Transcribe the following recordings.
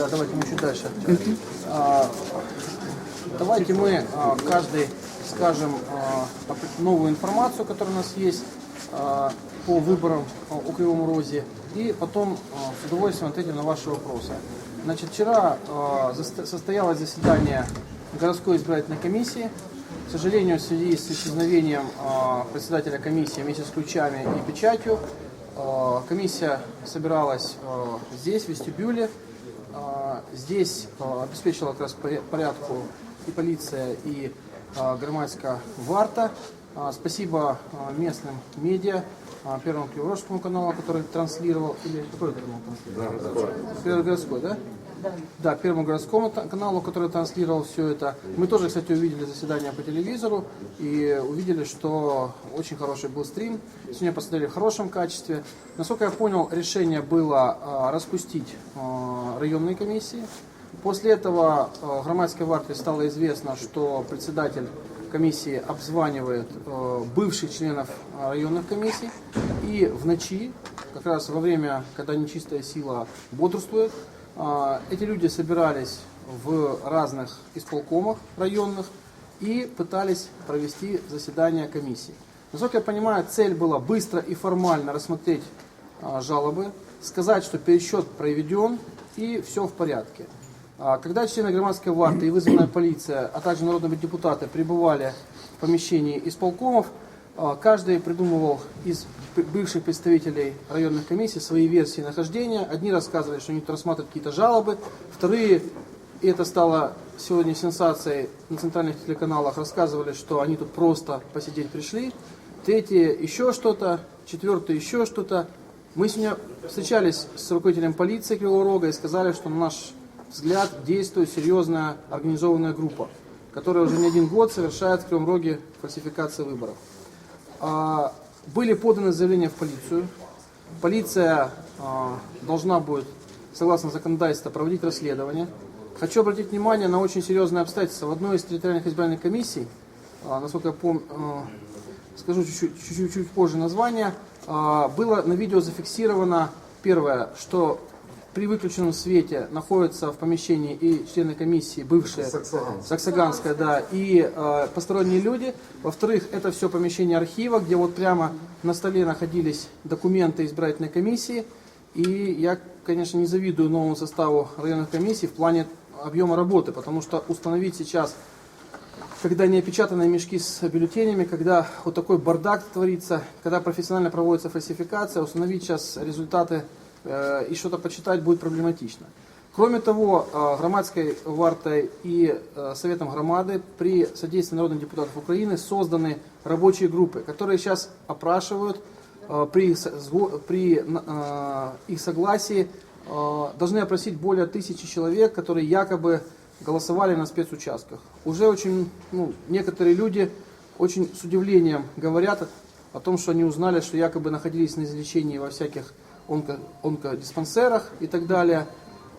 Да, давайте мы чуть дальше. А, давайте мы а, каждый скажем а, новую информацию, которая у нас есть по выборам а, у Кривом Розе, и потом с удовольствием ответим на ваши вопросы. Значит, вчера состоялось заседание городской избирательной комиссии. К сожалению, в связи с исчезновением председателя комиссии вместе с ключами и печатью, комиссия собиралась здесь, в вестибюле. Здесь обеспечила как раз порядку и полиция, и громадская варта. А, Спасибо а, местным медиа, а, Первому Криворожскому каналу, который транслировал, или какой это канал транслировал? Первый городской, да? Да, Первому городскому каналу, который транслировал все это. Мы тоже, кстати, увидели заседание по телевизору и увидели, что очень хороший был стрим. Сегодня посмотрели в хорошем качестве. Насколько я понял, решение было распустить районные комиссии. После этого громадской варте стало известно, что председатель комиссии обзванивает э, бывших членов э, районных комиссий. И в ночи, как раз во время, когда нечистая сила бодрствует, э, эти люди собирались в разных исполкомах районных и пытались провести заседание комиссии. Насколько я понимаю, цель была быстро и формально рассмотреть а, жалобы, сказать, что пересчет проведен и все в порядке. А, Когда члены громадской варты и вызванная полиция, а также народные депутаты прибывали в помещении исполкомов, а, каждый придумывал из бывших представителей районных комиссий свои версии нахождения. Одни рассказывали, что они рассматривают какие-то жалобы, вторые, и это стало сегодня сенсацией на центральных телеканалах, рассказывали, что они тут просто посидеть пришли. Третьи еще что-то, четвертые еще что-то. Мы сегодня встречались с руководителем полиции Кривого Рога и сказали, что на наш взгляд действует серьезная организованная группа, которая уже не один год совершает в Кривом Роге фальсификации выборов. А, Были поданы заявления в полицию. Полиция а, должна будет, согласно законодательству, проводить расследование. Хочу обратить внимание на очень серьезные обстоятельства. В одной из территориальных избирательных комиссий, а, насколько я помню, скажу чуть-чуть, чуть-чуть чуть позже название, было на видео зафиксировано первое, что при выключенном свете находятся в помещении и члены комиссии, бывшие, Саксаганская, да, и э, посторонние люди. Во-вторых, это все помещение архива, где вот прямо на столе находились документы избирательной комиссии. И я, конечно, не завидую новому составу районных комиссий в плане объема работы, потому что установить сейчас когда не опечатанные мешки с бюллетенями, когда вот такой бардак творится, когда профессионально проводится фальсификация, установить сейчас результаты и что-то почитать будет проблематично. Кроме того, э, громадской вартой и э, Советом громады при содействии народных депутатов Украины созданы рабочие группы, которые сейчас опрашивают э, при, их со- сго- при э, их согласии э, должны опросить более тысячи человек, которые якобы голосовали на спецучастках. Уже очень, ну, некоторые люди очень с удивлением говорят о том, что они узнали, что якобы находились на излечении во всяких онко, онкодиспансерах и так далее.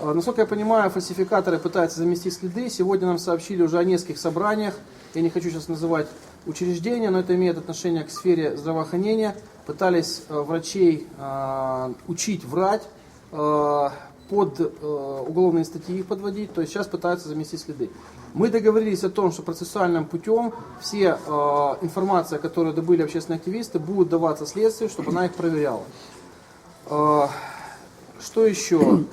А, Насколько я понимаю, фальсификаторы пытаются заместить следы. Сегодня нам сообщили уже о нескольких собраниях. Я не хочу сейчас называть учреждения, но это имеет отношение к сфере здравоохранения. Пытались э, врачей э, учить врать, под уголовные статьи их подводить, то есть сейчас пытаются заместить следы. Мы договорились о том, что процессуальным путем все информация, которую добыли общественные активисты, будет даваться следствию, чтобы она их проверяла. Э, что еще?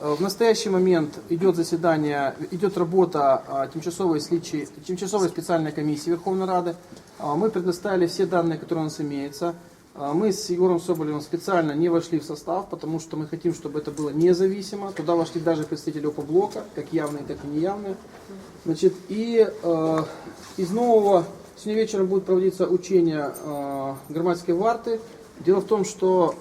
Э, В настоящий момент идет заседание, идет работа э, тимчасовой, слідчі- тимчасовой специальной комиссии Верховной Рады. Мы предоставили все данные, которые у нас имеются. Мы с Егором Соболевым специально не вошли в состав, потому что мы хотим, чтобы это было независимо. Туда вошли даже представители ОПОБЛОКа, как явные, так и неявные. Значит, и э, из нового сегодня вечером будет проводиться учение э, громадской варты. Дело в том, что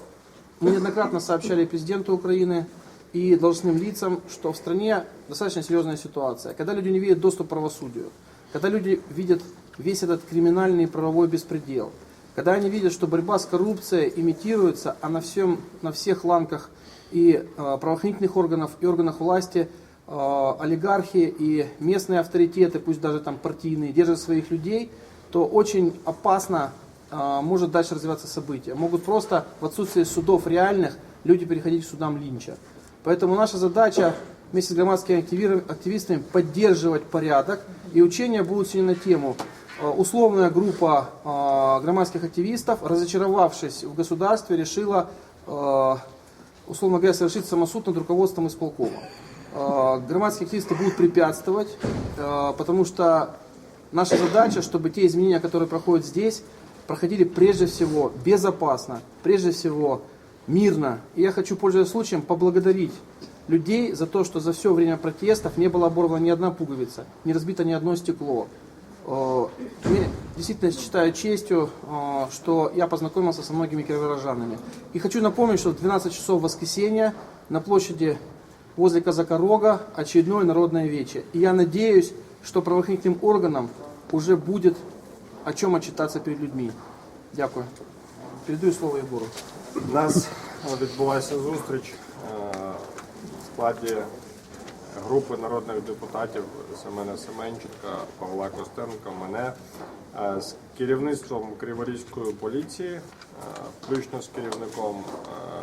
мы неоднократно сообщали президенту Украины и должностным лицам, что в стране достаточно серьезная ситуация. Когда люди не видят доступ к правосудию, когда люди видят весь этот криминальный правовой беспредел, когда они видят, что борьба с коррупцией имитируется, а на, всем, на всех ланках и э, правоохранительных органов, и органах власти э, олигархи и местные авторитеты, пусть даже там партийные, держат своих людей, то очень опасно может дальше развиваться события. Могут просто в отсутствии судов реальных люди переходить к судам линча. Поэтому наша задача вместе с громадскими активистами поддерживать порядок. И учения будут сегодня на тему э, условная группа э, громадских активистов, разочаровавшись в государстве, решила, условно говоря, совершить самосуд над руководством исполкома. Громадские активисты будут препятствовать, потому что наша задача, чтобы те изменения, которые проходят здесь, проходили прежде всего безопасно, прежде всего мирно. И я хочу, пользуясь случаем, поблагодарить людей за то, что за все время протестов не была оборвана ни одна пуговица, не разбито ни одно стекло. Э, действительно считаю честью, э, что я познакомился со многими киргорожанами. И хочу напомнить, что в 12 часов воскресенья на площади возле Казака Рога очередное народное вече. И я надеюсь, что правоохранительным органам уже будет о чем отчитаться перед людьми. Дякую. Передаю слово Егору. У нас відбулася зустріч е, в складі групи народних депутатів Семена Семенченка, Павла Костенка, мене е, з керівництвом Криворізької поліції, е, включно з керівником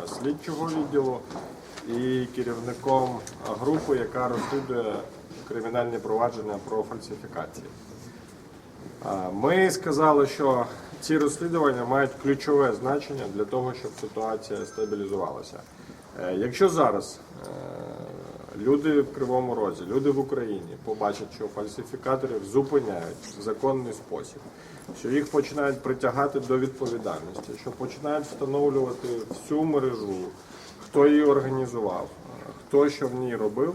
е, слідчого відділу і керівником групи, яка розслідує кримінальні провадження про фальсифікації. Ми сказали, що ці розслідування мають ключове значення для того, щоб ситуація стабілізувалася. Е, Якщо зараз е, люди в Кривому Розі, люди в Україні побачать, що фальсифікаторів зупиняють в законний спосіб, що їх починають притягати до відповідальності, що починають встановлювати всю мережу, хто її організував, е, хто що в ній робив,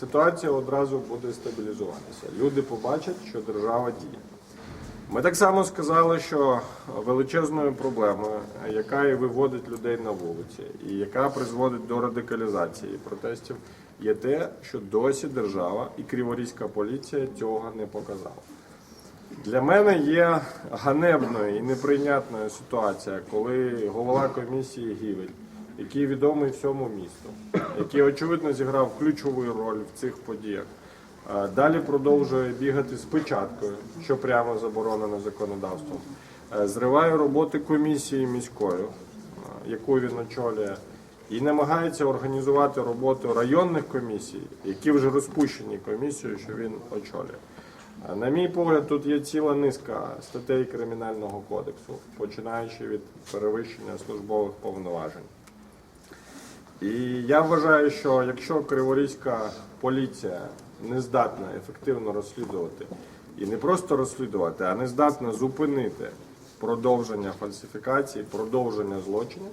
ситуація одразу буде стабілізуватися. Люди побачать, що держава діє. Ми так само сказали, що величезною проблемою, яка і виводить людей на вулиці, і яка призводить до радикалізації протестів, є те, що досі держава і криворізька поліція цього не показала. Для мене є ганебною і неприйнятною ситуація, коли голова комісії Гівель, який відомий всьому місту, який очевидно зіграв ключову роль в цих подіях, далі продовжує бігати з печаткою, що прямо заборонено законодавством, зриває роботи комісії міської, е, яку він очолює, і намагається організувати роботу районних комісій, які вже розпущені комісією, що він очолює. На мій погляд, тут є ціла низка статей Кримінального кодексу, починаючи від перевищення службових повноважень. І я вважаю, що якщо криворізька поліція не здатна ефективно розслідувати, і не просто розслідувати, а не здатна зупинити продовження фальсифікацій, продовження злочинів,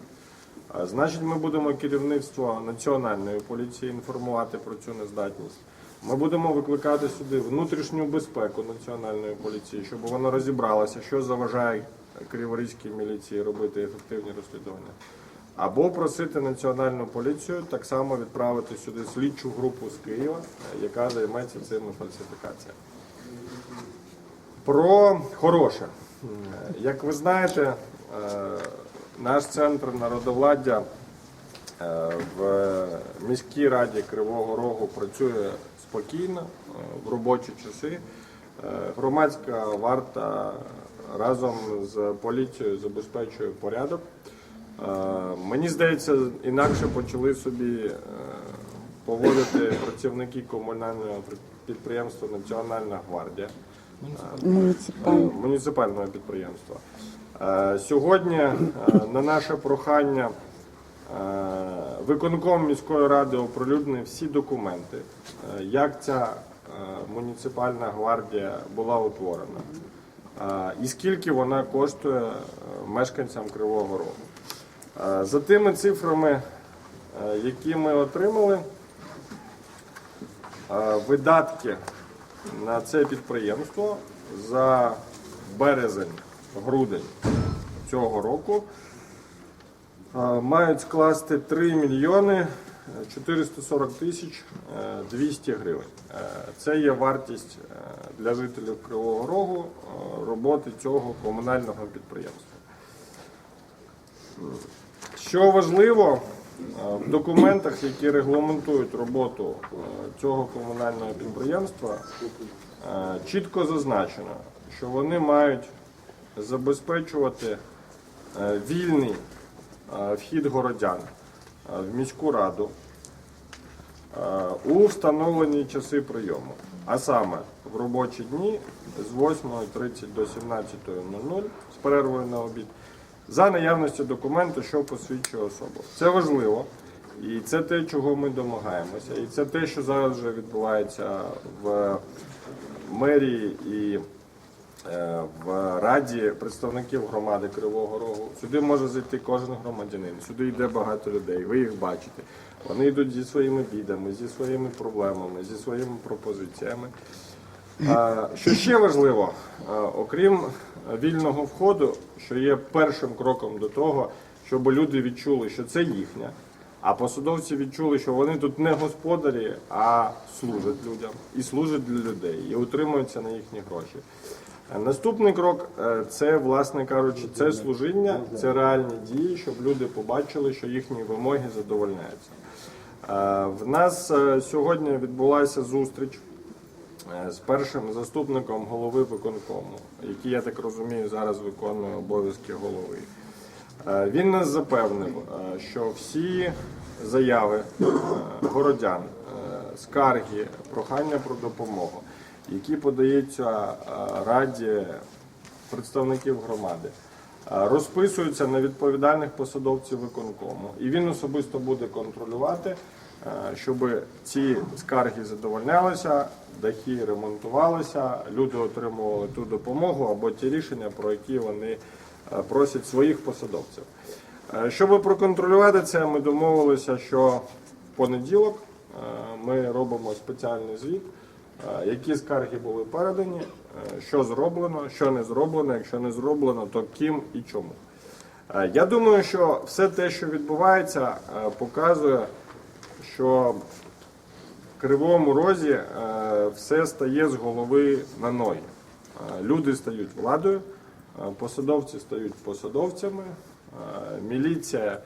значить ми будемо керівництво національної поліції інформувати про цю нездатність. Ми будемо викликати сюди внутрішню безпеку національної поліції, щоб вона розібралася, що заважає криворізькій міліції робити ефективні розслідування. Або просити національну поліцію так само відправити сюди слідчу групу з Києва, е, яка займеться цими фальсифікаціями. Про хороше. Як ви знаєте, е, наш центр народовладдя е, в міській раді Кривого Рогу працює спокійно е, в робочі часи. Е, Громадська варта разом з поліцією забезпечує порядок. Е, Мені здається, інакше почали собі е, поводити працівники комунального підприємства Національна гвардія муніципального підприємства. Е, Сьогодні е, на наше прохання виконком міської ради оприлюднив всі документи, як ця муніципальна гвардія була утворена і скільки вона коштує мешканцям Кривого Рогу. За тими цифрами, е, які ми отримали, е, видатки на це підприємство за березень-грудень цього року е, мають скласти 3 мільйони 440 тисяч е, 200 гривень. Це є вартість для жителів Кривого Рогу роботи цього комунального підприємства. Що важливо, е, в документах, які регламентують роботу е, цього комунального підприємства, е, чітко зазначено, що вони мають забезпечувати вільний вхід городян в міську раду, у встановлені часи прийому, а саме в робочі дні з 8.30 до 17.00 з перервою на обід, за наявності документу, що посвідчує особу. Це важливо. І це те, чого ми домагаємося. І це те, що зараз вже відбувається в мерії і е, в раді представників громади Кривого Рогу. Сюди може зайти кожен громадянин. Сюди йде багато людей. Ви їх бачите. Вони йдуть зі своїми бідами, зі своїми проблемами, зі своїми пропозиціями. Е, Що ще важливо, е, окрім вільного входу, що є першим кроком до того, щоб люди відчули, що це їхня, а посадовці відчули, що вони тут не господарі, а служать людям і служать для людей, і утримуються на їхні гроші. Е, Наступний крок це, власне кажучи, це служіння, це реальні дії, щоб люди побачили, що їхні вимоги задовольняються. В нас сьогодні відбулася зустріч з першим заступником голови виконкому, який, я так розумію, зараз виконує обов'язки голови. Е, Він нас запевнив, е, що всі заяви е, городян, е, скарги, прохання про допомогу, які подаються е, раді представників громади, е, розписуються на відповідальних посадовців виконкому, і він особисто буде контролювати, е, щоб ці скарги задовольнялися, дахи ремонтувалися, люди отримували ту допомогу або ті рішення, про які вони е, просять своїх посадовців. Е, Щоб проконтролювати це, ми домовилися, що в понеділок е, ми робимо спеціальний звіт, е, які скарги були передані, е, що зроблено, що не зроблено. Якщо не зроблено, то ким і чому. Е, Я думаю, що все те, що відбувається, е, показує, що в Кривому Розі е, все стає з голови на ноги. Е, Люди стають владою, е, посадовці стають посадовцями, міліція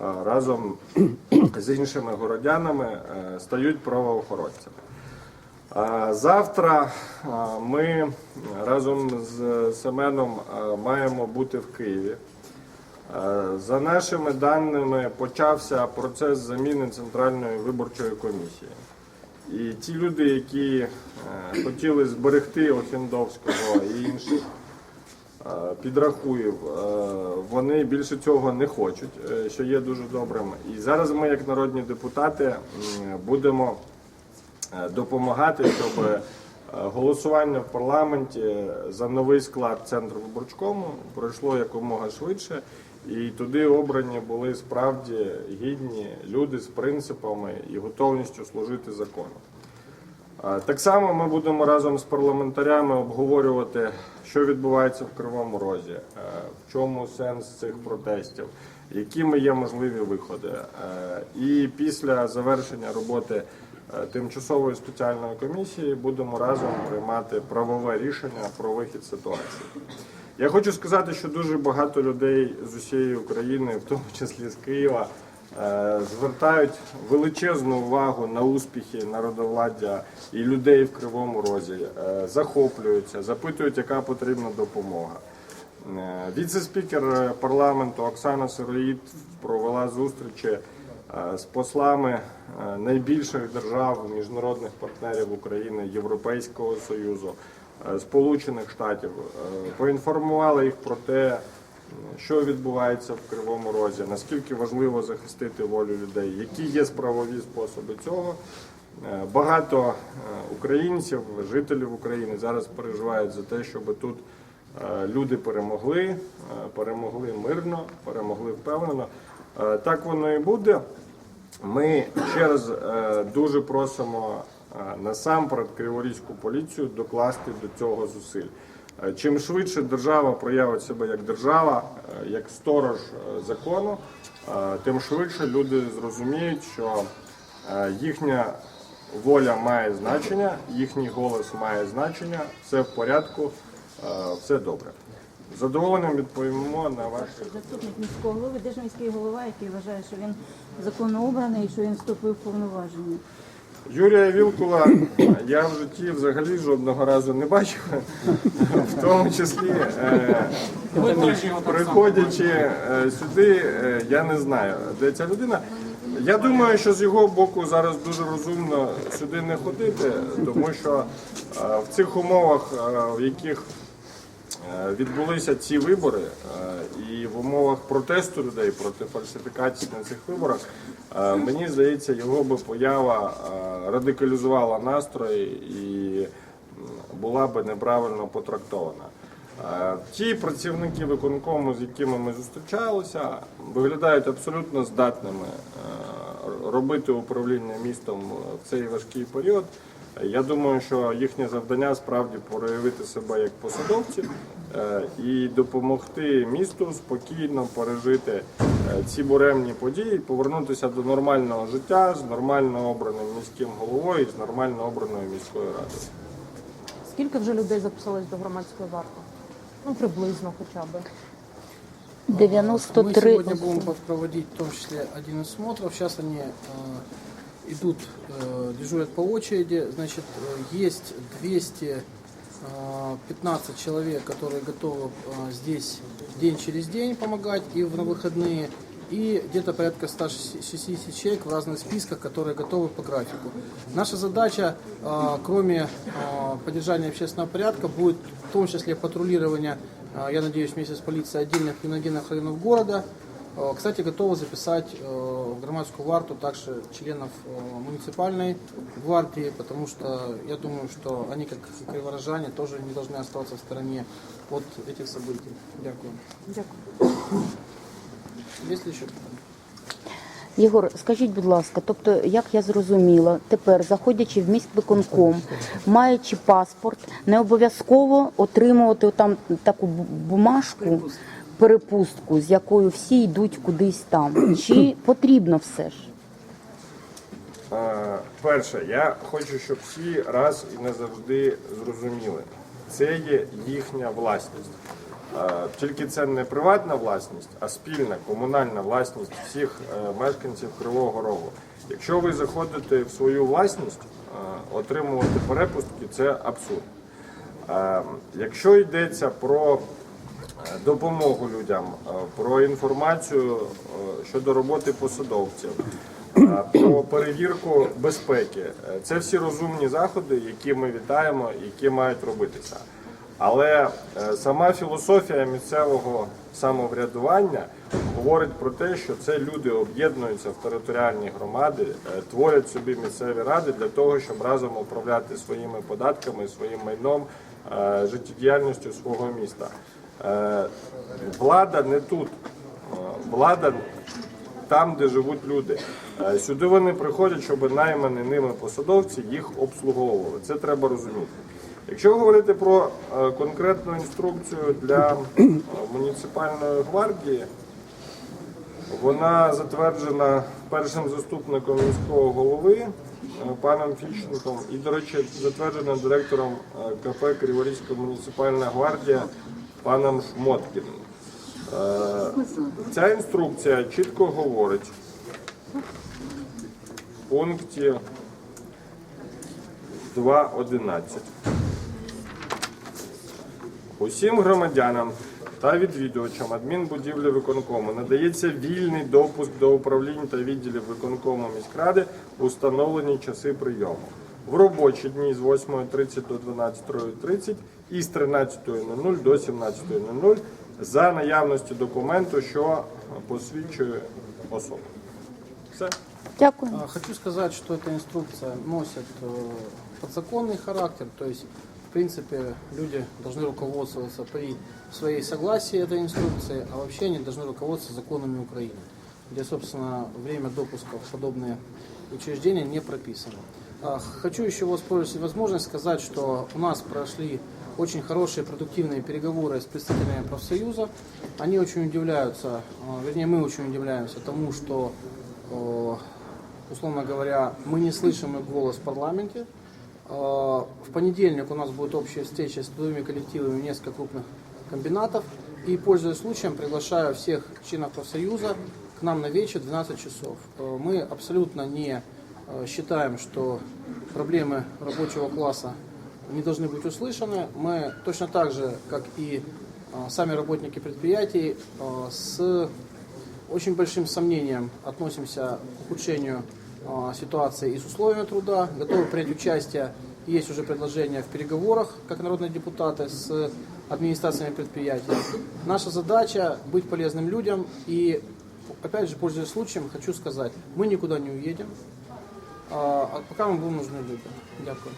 разом з іншими городянами стають правоохоронцями. Завтра ми разом з Семеном маємо бути в Києві. Е, За нашими даними, почався процес заміни Центральної виборчої комісії. І ті люди, які е, хотіли зберегти Охендовського і інших е, підрахуїв, вони більше цього не хочуть, що є дуже добрим. І зараз ми, як народні депутати, будемо допомагати, щоб голосування в парламенті за новий склад центру виборчкому пройшло якомога швидше, і туди обрані були справді гідні люди з принципами і готовністю служити закону. Так само ми будемо разом з парламентарями обговорювати, що відбувається в Кривому Розі, в чому сенс цих протестів, якими є можливі виходи. І після завершення роботи тимчасової спеціальної комісії будемо разом приймати правове рішення про вихід ситуації. Я хочу сказати, що дуже багато людей з усієї України, в тому числі з Києва, е, звертають величезну увагу на успіхи народовладдя і людей в Кривому Розі, е, захоплюються, запитують, яка потрібна допомога. Е, Віце-спікер парламенту Оксана Сироїд провела зустрічі з послами найбільших держав, міжнародних партнерів України, Європейського Союзу, Сполучених Штатів, Е, поінформували їх про те, що відбувається в Кривому Розі, наскільки важливо захистити волю людей, які є справові способи цього. Е, Багато е, українців, жителів України зараз переживають за те, щоб тут е, люди перемогли, е, перемогли мирно, перемогли впевнено. Е, Так воно і буде. Ми ще раз е, дуже просимо е, насамперед Криворізьку поліцію докласти до цього зусиль. Е, Чим швидше держава проявить себе як держава, е, як сторож е, закону, тим швидше люди зрозуміють, що їхня воля має значення, їхній голос має значення, все в порядку, все добре. З Задоволенням відповімо на ваші. Заступник міського голови, де ж міський голова, який вважає, що він законно обраний що він вступив в повноваження. Юрія Вілкула я в житті взагалі жодного разу не бачив, в тому числі е, приходячи е, сюди, е, я не знаю, де ця людина. Я думаю, що з його боку зараз дуже розумно сюди не ходити, тому що в цих умовах, в яких відбулися ці вибори, е, і в умовах протесту людей проти фальсифікації на цих виборах, е, мені здається, його би поява е, радикалізувала настрої і була би неправильно потрактована. Е, Ті працівники виконкому, з якими ми зустрічалися, виглядають абсолютно здатними е, робити управління містом в цей важкий період. Я думаю, що їхнє завдання справді проявити себе як посадовці е, і допомогти місту спокійно пережити е, ці буремні події, повернутися до нормального життя з нормально обраним міським головою і з нормально обраною міською радою. Скільки вже людей записалось до громадської варти? Ну, приблизно хоча б. Мы 93 сегодня будем проводить в том числе один из смотров. Сейчас они э, идут, э, дежурят по очереди. Значит, э, есть 215 человек, которые готовы э, здесь день через день помогать и в- на выходные. И где-то порядка 160 человек в разных списках, которые готовы по графику. Наша задача, э, кроме э, поддержания общественного порядка, будет в том числе патрулирование, э, я надеюсь, вместе с полицией отдельных криминогенных районов города. Э, Кстати, готовы записать э, в громадскую варту также членов э, муниципальной гвардии, потому что я думаю, что они, как криворожане, тоже не должны оставаться в стороне от этих событий. Дякую. Дякую. Есть ли еще питання? Єгор, скажіть, будь ласка, тобто, як я зрозуміла, тепер, заходячи в міськвиконком, маючи паспорт, не обов'язково отримувати там таку бу- бумажку, перепустку, з якою всі йдуть кудись там. Чи потрібно все ж? Е, Перше, я хочу, щоб всі раз і назавжди зрозуміли, це є їхня власність. Е, Тільки це не приватна власність, а спільна комунальна власність всіх е, мешканців Кривого Рогу. Якщо ви заходите в свою власність, е, отримувати перепустки це абсурд. Е, Якщо йдеться про допомогу людям, е, про інформацію е, щодо роботи посадовців, е, про перевірку безпеки, е, це всі розумні заходи, які ми вітаємо, які мають робитися. Але е, сама філософія місцевого самоврядування говорить про те, що це люди об'єднуються в територіальні громади, е, творять собі місцеві ради для того, щоб разом управляти своїми податками, своїм майном, е, життєдіяльністю свого міста. Е, Влада не тут, Е, влада там, де живуть люди. Е, Сюди вони приходять, щоб наймані ними посадовці їх обслуговували. Це треба розуміти. Якщо говорити про конкретну інструкцію для муніципальної гвардії, вона затверджена першим заступником міського голови паном Фіщенком і, до речі, затверджена директором КП Криворізька муніципальна гвардія паном Шмоткіним. Е, Ця інструкція чітко говорить в пункті 2.11. Усім громадянам та відвідувачам адмінбудівлі виконкому надається вільний допуск до управлінь та відділів виконкому міськради у встановлені часи прийому. В робочі дні з 8.30 до 12.30 і з 13.00 до 17.00 за наявності документу, що посвідчує особу. Все. Дякую. А, Хочу сказать, что эта инструкция носит э, подзаконный характер, то есть, в принципе, люди должны руководствоваться при своей согласии этой инструкции, а вообще они должны руководствоваться законами Украины, где, собственно, время допуска в подобные учреждения не прописано. А, Хочу еще воспользоваться возможность сказать, что у нас прошли очень хорошие продуктивные переговоры с представителями профсоюза. Они очень удивляются, а, вернее мы очень удивляемся тому, что э, условно говоря, мы не слышим их голос в парламенте. Э, В понедельник у нас будет общая встреча с трудовыми коллективами несколько крупных комбинатов. И, пользуясь случаем, приглашаю всех членов профсоюза к нам на вечер в 12 часов. Э, Мы абсолютно не э, считаем, что проблемы рабочего класса не должны быть услышаны. Мы точно так же, как и э, сами работники предприятий, э, с очень большим сомнением относимся к ухудшению а, ситуации и с условиями труда, готовы принять участие, есть уже предложения в переговорах, как народные депутаты, с администрациями предприятий. Наша задача быть полезным людям и, опять же, пользуясь случаем, хочу сказать, мы никуда не уедем, а, а пока мы будем нужны людям. Дякую.